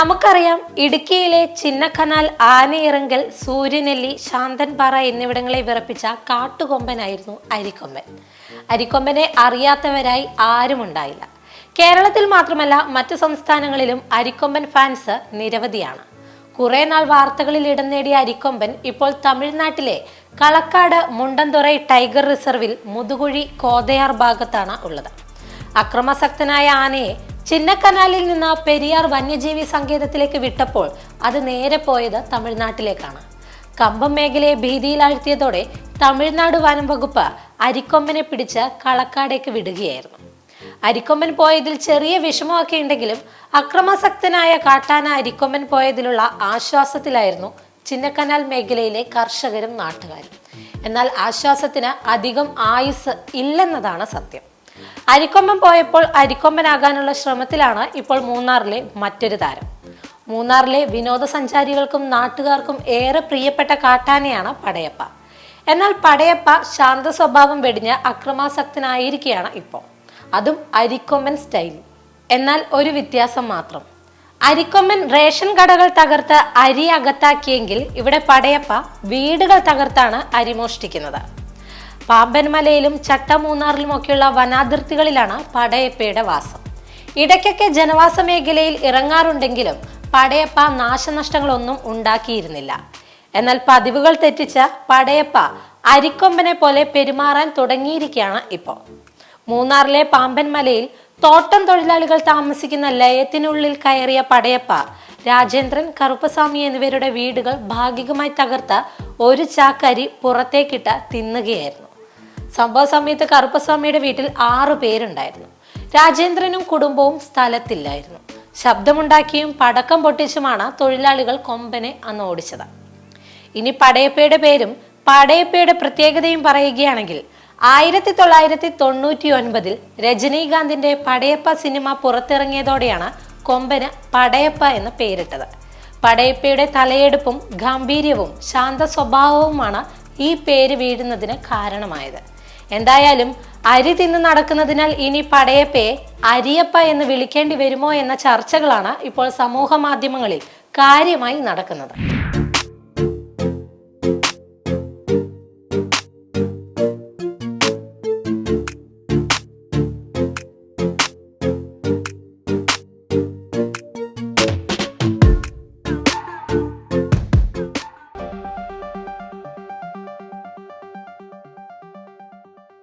നമുക്കറിയാം ഇടുക്കിയിലെ ചിന്നക്കനാൽ ആനയിറങ്കൽ സൂര്യനെല്ലി ശാന്തൻപാറ എന്നിവിടങ്ങളെ വിറപ്പിച്ച കാട്ടുകൊമ്പനായിരുന്നു അരിക്കൊമ്പൻ. അരിക്കൊമ്പനെ അറിയാത്തവരായി ആരുമുണ്ടായില്ല കേരളത്തിൽ മാത്രമല്ല മറ്റു സംസ്ഥാനങ്ങളിലും അരിക്കൊമ്പൻ ഫാൻസ് നിരവധിയാണ്. കുറെ നാൾ വാർത്തകളിൽ ഇടം നേടിയ അരിക്കൊമ്പൻ ഇപ്പോൾ തമിഴ്നാട്ടിലെ കളക്കാട് മുണ്ടന്തുറൈ ടൈഗർ റിസർവിൽ മുതുകുഴി കോതയാർ ഭാഗത്താണ് ഉള്ളത്. അക്രമാസക്തനായ ആനയെ ചിന്നക്കനാലിൽ നിന്ന് പെരിയാർ വന്യജീവി സങ്കേതത്തിലേക്ക് വിട്ടപ്പോൾ അത് നേരെ പോയത് തമിഴ്നാട്ടിലേക്കാണ്. കമ്പം മേഖലയെ ഭീതിയിലാഴ്ത്തിയതോടെ തമിഴ്നാട് വനം വകുപ്പ് അരിക്കൊമ്പനെ പിടിച്ച് കളക്കാടേക്ക് വിടുകയായിരുന്നു. അരിക്കൊമ്പൻ പോയതിൽ ചെറിയ വിഷമമൊക്കെ ഉണ്ടെങ്കിലും അക്രമാസക്തനായ കാട്ടാന അരിക്കൊമ്പൻ പോയതിലുള്ള ആശ്വാസത്തിലായിരുന്നു ചിന്നക്കനാൽ മേഖലയിലെ കർഷകരും നാട്ടുകാരും. എന്നാൽ ആശ്വാസത്തിന് അധികം ആയുസ് ഇല്ലെന്നതാണ് സത്യം. അരിക്കൊമ്പൻ പോയപ്പോൾ അരിക്കൊമ്പനാകാനുള്ള ശ്രമത്തിലാണ് ഇപ്പോൾ മൂന്നാറിലെ മറ്റൊരു താരം. മൂന്നാറിലെ വിനോദസഞ്ചാരികൾക്കും നാട്ടുകാർക്കും ഏറെ പ്രിയപ്പെട്ട കാട്ടാനയാണ് പടയപ്പ. എന്നാൽ പടയപ്പ ശാന്ത സ്വഭാവം വെടിഞ്ഞ് അക്രമാസക്തനായിരിക്കുകയാണ് ഇപ്പോൾ. അതും അരിക്കൊമ്പൻ സ്റ്റൈൽ. എന്നാൽ ഒരു വ്യത്യാസം മാത്രം. അരിക്കൊമ്പൻ റേഷൻ കടകൾ തകർത്ത് അരി അകത്താക്കിയെങ്കിൽ ഇവിടെ പടയപ്പ വീടുകൾ തകർത്താണ് അരി മോഷ്ടിക്കുന്നത്. പാമ്പൻമലയിലും ചട്ടമൂന്നാറിലുമൊക്കെയുള്ള വനാതിർത്തികളിലാണ് പടയപ്പയുടെ വാസം. ഇടയ്ക്കൊക്കെ ജനവാസ മേഖലയിൽ ഇറങ്ങാറുണ്ടെങ്കിലും പടയപ്പ നാശനഷ്ടങ്ങളൊന്നും ഉണ്ടാക്കിയിരുന്നില്ല. എന്നാൽ പതിവുകൾ തെറ്റിച്ച പടയപ്പ അരിക്കൊമ്പനെ പോലെ പെരുമാറാൻ തുടങ്ങിയിരിക്കുകയാണ് ഇപ്പോൾ. മൂന്നാറിലെ പാമ്പൻമലയിൽ തോട്ടം തൊഴിലാളികൾ താമസിക്കുന്ന ലയത്തിനുള്ളിൽ കയറിയ പടയപ്പ രാജേന്ദ്രൻ കറുപ്പസ്വാമി എന്നിവരുടെ വീടുകൾ ഭാഗികമായി തകർത്ത ഒരു ചാക്കരി പുറത്തേക്കിട്ട തിന്നുകയായിരുന്നു. സംഭവ സമയത്ത് കറുപ്പസ്വാമിയുടെ വീട്ടിൽ ആറു പേരുണ്ടായിരുന്നു. രാജേന്ദ്രനും കുടുംബവും സ്ഥലത്തില്ലായിരുന്നു. ശബ്ദമുണ്ടാക്കിയും പടക്കം പൊട്ടിച്ചുമാണ് തൊഴിലാളികൾ കൊമ്പനെ അന്ന് ഓടിച്ചത്. ഇനി പടയപ്പയുടെ പേരും പടയപ്പയുടെ പ്രത്യേകതയും പറയുകയാണെങ്കിൽ ആയിരത്തി തൊള്ളായിരത്തി തൊണ്ണൂറ്റി ഒൻപതിൽ രജനീകാന്തിന്റെ പടയപ്പ സിനിമ പുറത്തിറങ്ങിയതോടെയാണ് കൊമ്പന് പടയപ്പ എന്ന് പേരിട്ടത്. പടയപ്പയുടെ തലയെടുപ്പും ഗാംഭീര്യവും ശാന്ത സ്വഭാവവുമാണ് ഈ പേര് വീഴുന്നതിന് കാരണമായത്. എന്തായാലും അരി തിന്ന് നടക്കുന്നതിനാൽ ഇനി പടയപ്പയെ അരിയപ്പ എന്ന് വിളിക്കേണ്ടി വരുമോ എന്ന ചർച്ചകളാണ് ഇപ്പോൾ സമൂഹ മാധ്യമങ്ങളിൽ കാര്യമായി നടക്കുന്നത്.